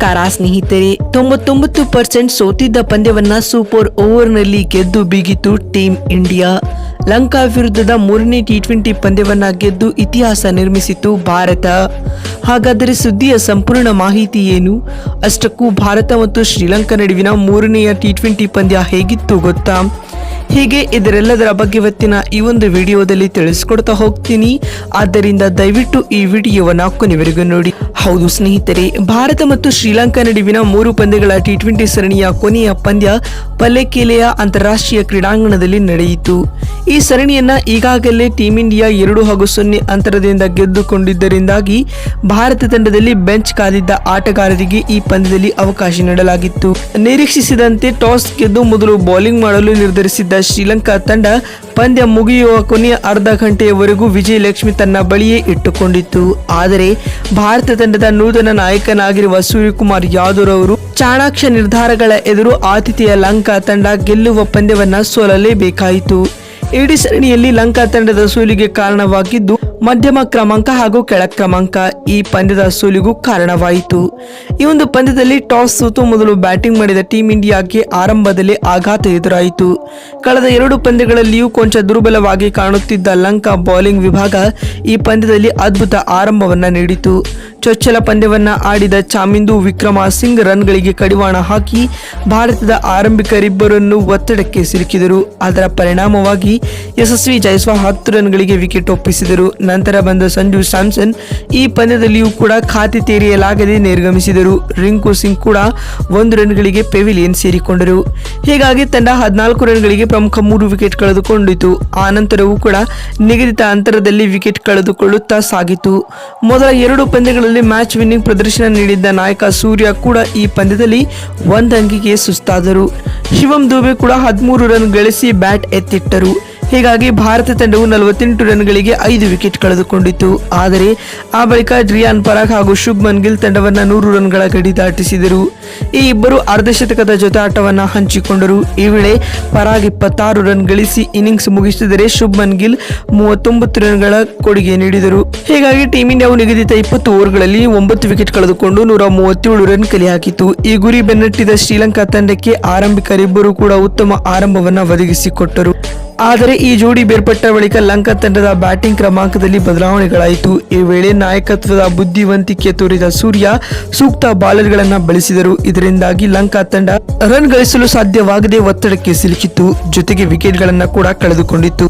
ನಮಸ್ಕಾರ ಸ್ನೇಹಿತರೆ. ತೊಂಬತ್ತೊಂಬತ್ತು ಪರ್ಸೆಂಟ್ ಸೋತಿದ್ದ ಪಂದ್ಯವನ್ನ ಸೂಪರ್ ಓವರ್ನಲ್ಲಿ ಗೆದ್ದು ಬಿಗಿತು ಟೀಮ್ ಇಂಡಿಯಾ. ಲಂಕಾ ವಿರುದ್ಧದ ಮೂರನೇ ಟಿ ಟ್ವೆಂಟಿ ಪಂದ್ಯವನ್ನ ಗೆದ್ದು ಇತಿಹಾಸ ನಿರ್ಮಿಸಿತು ಭಾರತ. ಹಾಗಾದರೆ ಸುದ್ದಿಯ ಸಂಪೂರ್ಣ ಮಾಹಿತಿ ಏನು? ಅಷ್ಟಕ್ಕೂ ಭಾರತ ಮತ್ತು ಶ್ರೀಲಂಕಾ ನಡುವಿನ ಮೂರನೆಯ ಟಿ ಟ್ವೆಂಟಿ ಪಂದ್ಯ ಹೇಗಿತ್ತು ಗೊತ್ತಾ? ಹೀಗೆ ಇದರೆಲ್ಲದರ ಬಗ್ಗೆ ಇವತ್ತಿನ ಈ ಒಂದು ವಿಡಿಯೋದಲ್ಲಿ ತಿಳಿಸ್ಕೊಡ್ತಾ ಹೋಗ್ತೀನಿ. ಆದ್ದರಿಂದ ದಯವಿಟ್ಟು ಈ ವಿಡಿಯೋವನ್ನು ಕೊನೆವರೆಗೂ ನೋಡಿ. ಹೌದು ಸ್ನೇಹಿತರೆ, ಭಾರತ ಮತ್ತು ಶ್ರೀಲಂಕಾ ನಡುವಿನ ಮೂರು ಪಂದ್ಯಗಳ ಟಿ ಟ್ವೆಂಟಿ ಸರಣಿಯ ಕೊನೆಯ ಪಂದ್ಯ ಪಲ್ಲೆಕೇಲೆಯ ಅಂತಾರಾಷ್ಟ್ರೀಯ ಕ್ರೀಡಾಂಗಣದಲ್ಲಿ ನಡೆಯಿತು. ಈ ಸರಣಿಯನ್ನ ಈಗಾಗಲೇ ಟೀಂ ಇಂಡಿಯಾ ಎರಡು ಹಾಗೂ ಸೊನ್ನೆ ಅಂತರದಿಂದ ಗೆದ್ದುಕೊಂಡಿದ್ದರಿಂದಾಗಿ ಭಾರತ ತಂಡದಲ್ಲಿ ಬೆಂಚ್ ಕಾದಿದ್ದ ಆಟಗಾರರಿಗೆ ಈ ಪಂದ್ಯದಲ್ಲಿ ಅವಕಾಶ ನೀಡಲಾಗಿತ್ತು. ನಿರೀಕ್ಷಿಸಿದಂತೆ ಟಾಸ್ ಗೆದ್ದು ಮೊದಲು ಬೌಲಿಂಗ್ ಮಾಡಲು ನಿರ್ಧರಿಸಿದ್ದ ಶ್ರೀಲಂಕಾ ತಂಡ ಪಂದ್ಯ ಮುಗಿಯುವ ಕೊನೆಯ ಅರ್ಧ ಗಂಟೆಯವರೆಗೂ ವಿಜಯಲಕ್ಷ್ಮಿ ತನ್ನ ಬಳಿಯೇ ಇಟ್ಟುಕೊಂಡಿತ್ತು. ಆದರೆ ಭಾರತ ತಂಡದ ನೂತನ ನಾಯಕನಾಗಿರುವ ಸೂರ್ಯಕುಮಾರ್ ಯಾದವ್ ಅವರು ಚಾಣಾಕ್ಷ ನಿರ್ಧಾರಗಳ ಎದುರು ಆತಿಥೇಯ ಲಂಕಾ ತಂಡ ಗೆಲ್ಲುವ ಪಂದ್ಯವನ್ನ ಸೋಲಲೇಬೇಕಾಯಿತು. ಇಡೀ ಸರಣಿಯಲ್ಲಿ ಲಂಕಾ ತಂಡದ ಸೋಲಿಗೆ ಕಾರಣವಾಗಿದ್ದು, ಮಧ್ಯಮ ಕ್ರಮಾಂಕ ಹಾಗೂ ಕೆಳ ಕ್ರಮಾಂಕ ಈ ಪಂದ್ಯದ ಸೋಲಿಗೂ ಕಾರಣವಾಯಿತು. ಈ ಒಂದು ಪಂದ್ಯದಲ್ಲಿ ಟಾಸ್ ಸೋತು ಮೊದಲು ಬ್ಯಾಟಿಂಗ್ ಮಾಡಿದ ಟೀಂ ಇಂಡಿಯಾಗೆ ಆರಂಭದಲ್ಲಿ ಆಘಾತ ಎದುರಾಯಿತು. ಕಳೆದ ಎರಡು ಪಂದ್ಯಗಳಲ್ಲಿಯೂ ಕೊಂಚ ದುರ್ಬಲವಾಗಿ ಕಾಣುತ್ತಿದ್ದ ಲಂಕಾ ಬೌಲಿಂಗ್ ವಿಭಾಗ ಈ ಪಂದ್ಯದಲ್ಲಿ ಅದ್ಭುತ ಆರಂಭವನ್ನ ನೀಡಿತು. ಚೊಚ್ಚಲ ಪಂದ್ಯವನ್ನ ಆಡಿದ ಚಾಮಿಂದು ವಿಕ್ರಮ ಸಿಂಗ್ ರನ್ಗಳಿಗೆ ಕಡಿವಾಣ ಹಾಕಿ ಭಾರತದ ಆರಂಭಿಕರಿಬ್ಬರನ್ನು ಒತ್ತಡಕ್ಕೆ ಸಿಲುಕಿದರು. ಅದರ ಪರಿಣಾಮವಾಗಿ ಯಶಸ್ವಿ ಜೈಸ್ವಾಲ್ ಹತ್ತು ರನ್ಗಳಿಗೆ ವಿಕೆಟ್ ಒಪ್ಪಿಸಿದರು. ನಂತರ ಬಂದ ಸಂಜು ಸ್ಯಾಮ್ಸನ್ ಈ ಪಂದ್ಯದಲ್ಲಿಯೂ ಕೂಡ ಖಾತೆ ತೆರೆಯಲಾಗದೆ ನಿರ್ಗಮಿಸಿದರು. ರಿಂಕು ಸಿಂಗ್ ಕೂಡ ಒಂದು ರನ್ಗಳಿಗೆ ಪೆವಿಲಿಯನ್ ಸೇರಿಕೊಂಡರು. ಹೀಗಾಗಿ ತಂಡ ಹದಿನಾಲ್ಕು ರನ್ಗಳಿಗೆ ಪ್ರಮುಖ ಮೂರು ವಿಕೆಟ್ ಕಳೆದುಕೊಂಡಿತು. ಆ ನಂತರವೂ ಕೂಡ ನಿಗದಿತ ಅಂತರದಲ್ಲಿ ವಿಕೆಟ್ ಕಳೆದುಕೊಳ್ಳುತ್ತಾ ಸಾಗಿತು. ಮೊದಲ ಎರಡು ಪಂದ್ಯಗಳಲ್ಲಿ ಮ್ಯಾಚ್ ವಿನ್ನಿಂಗ್ ಪ್ರದರ್ಶನ ನೀಡಿದ್ದ ನಾಯಕ ಸೂರ್ಯ ಕೂಡ ಈ ಪಂದ್ಯದಲ್ಲಿ ಒಂದಂಗಿಗೆ ಸುಸ್ತಾದರು. ಶಿವಂ ದುಬೆ ಕೂಡ ಹದಿಮೂರು ರನ್ ಗಳಿಸಿ ಬ್ಯಾಟ್ ಎತ್ತಿಟ್ಟರು. ಹೀಗಾಗಿ ಭಾರತ ತಂಡವು ನಲವತ್ತೆಂಟು ರನ್ಗಳಿಗೆ ಐದು ವಿಕೆಟ್ ಕಳೆದುಕೊಂಡಿತು ಆದರೆ, ಆ ಬಳಿಕ ಡ್ರಿಯಾನ್ ಪರಾಗ್ ಹಾಗೂ ಶುಭ್ಮನ್ ಗಿಲ್ ತಂಡವನ್ನ ನೂರು ರನ್ಗಳ ಗಡಿ ದಾಟಿಸಿದರು. ಈ ಇಬ್ಬರು ಅರ್ಧಶತಕದ ಜೊತಾಟವನ್ನ ಹಂಚಿಕೊಂಡರು. ಈ ವೇಳೆ ಪರಾಗ್ ಇಪ್ಪತ್ತಾರು ರನ್ ಗಳಿಸಿ ಇನ್ನಿಂಗ್ಸ್ ಮುಗಿಸಿದರೆ ಶುಭ್ಮನ್ ಗಿಲ್ ಮೂವತ್ತೊಂಬತ್ತು ರನ್ಗಳ ಕೊಡುಗೆ ನೀಡಿದರು. ಹೀಗಾಗಿ ಟೀಮ್ ಇಂಡಿಯಾವು ನಿಗದಿತ ಇಪ್ಪತ್ತು ಓವರ್ಗಳಲ್ಲಿ ಒಂಬತ್ತು ವಿಕೆಟ್ ಕಳೆದುಕೊಂಡು ನೂರ ಮೂವತ್ತೇಳು ರನ್ ಕಲೆ ಹಾಕಿತು ಈ ಗುರಿ ಬೆನ್ನಟ್ಟಿದ ಶ್ರೀಲಂಕಾ ತಂಡಕ್ಕೆ ಆರಂಭಿಕರಿಬ್ಬರು ಕೂಡ ಉತ್ತಮ ಆರಂಭವನ್ನ ಒದಗಿಸಿಕೊಟ್ಟರು. ಆದರೆ ಈ ಜೋಡಿ ಬೇರ್ಪಟ್ಟ ಬಳಿಕ ಲಂಕಾ ತಂಡದ ಬ್ಯಾಟಿಂಗ್ ಕ್ರಮಾಂಕದಲ್ಲಿ ಬದಲಾವಣೆಗಳಾಯಿತು. ಈ ವೇಳೆ ನಾಯಕತ್ವದ ಬುದ್ಧಿವಂತಿಕೆ ತೋರಿದ ಸೂರ್ಯ ಸೂಕ್ತ ಬಾಲರ್ಗಳನ್ನು ಬಳಸಿದರು. ಇದರಿಂದಾಗಿ ಲಂಕಾ ತಂಡ ರನ್ ಗಳಿಸಲು ಸಾಧ್ಯವಾಗದೆ ಒತ್ತಡಕ್ಕೆ ಸಿಲುಕಿತ್ತು. ಜೊತೆಗೆ ವಿಕೆಟ್ಗಳನ್ನು ಕೂಡ ಕಳೆದುಕೊಂಡಿತ್ತು.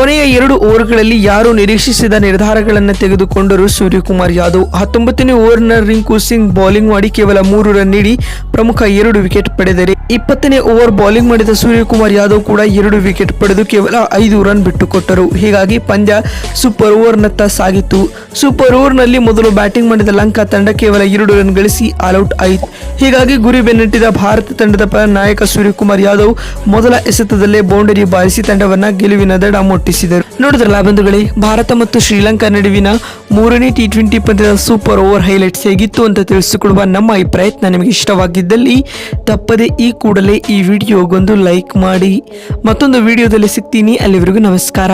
ಕೊನೆಯ ಎರಡು ಓವರ್ಗಳಲ್ಲಿ ಯಾರು ನಿರೀಕ್ಷಿಸಿದ ನಿರ್ಧಾರಗಳನ್ನು ತೆಗೆದುಕೊಂಡರು ಸೂರ್ಯಕುಮಾರ್ ಯಾದವ್. ಹತ್ತೊಂಬತ್ತನೇ ಓವರ್ನ ರಿಂಕು ಸಿಂಗ್ ಬೌಲಿಂಗ್ ಮಾಡಿ ಕೇವಲ ಮೂರು ರನ್ ನೀಡಿ ಪ್ರಮುಖ ಎರಡು ವಿಕೆಟ್ ಪಡೆದರೆ. ಇಪ್ಪತ್ತನೇ ಓವರ್ ಬೌಲಿಂಗ್ ಮಾಡಿದ ಸೂರ್ಯಕುಮಾರ್ ಯಾದವ್ ಕೂಡ ಎರಡು ವಿಕೆಟ್ ಪಡೆದು ಕೇವಲ ಐದು ರನ್ ಬಿಟ್ಟುಕೊಟ್ಟರು. ಹೀಗಾಗಿ ಪಂದ್ಯ ಸೂಪರ್ ಓವರ್ನತ್ತ ಸಾಗಿತ್ತು. ಸೂಪರ್ ಓವರ್ನಲ್ಲಿ ಮೊದಲು ಬ್ಯಾಟಿಂಗ್ ಮಾಡಿದ ಲಂಕಾ ತಂಡ ಕೇವಲ ಎರಡು ರನ್ ಗಳಿಸಿ ಆಲ್ಔಟ್ ಆಯಿತು. ಹೀಗಾಗಿ ಗುರಿ ಬೆನ್ನಟ್ಟಿದ ಭಾರತ ತಂಡದ ಪರ ನಾಯಕ ಸೂರ್ಯಕುಮಾರ್ ಯಾದವ್ ಮೊದಲ ಎಸೆತದಲ್ಲೇ ಬೌಂಡರಿ ಬಾರಿಸಿ ತಂಡವನ್ನ ಗೆಲುವಿನ ದಡ ಮುಟ್ಟಿಸಿದರು ನೋಡಿದ್ರಲ್ಲ ಬಂಧುಗಳೇ, ಭಾರತ ಮತ್ತು ಶ್ರೀಲಂಕಾ ನಡುವಿನ ಮೂರನೇ ಟಿ ಟ್ವೆಂಟಿ ಪಂದ್ಯದ ಸೂಪರ್ ಓವರ್ ಹೈಲೈಟ್ಸ್ ಹೇಗಿತ್ತು ಅಂತ ತಿಳಿಸಿಕೊಡುವ ನಮ್ಮ ಈ ಪ್ರಯತ್ನ ನಿಮಗೆ ಇಷ್ಟವಾಗಿದ್ದಲ್ಲಿ, ತಪ್ಪದೆ ಈ ಕೂಡಲೇ ಈ ವಿಡಿಯೋಗೊಂದು ಲೈಕ್ ಮಾಡಿ. ಮತ್ತೊಂದು ವಿಡಿಯೋದಲ್ಲಿ ಸಿಗ್ತೀನಿ. ಅಲ್ಲಿವರೆಗೂ ನಮಸ್ಕಾರ.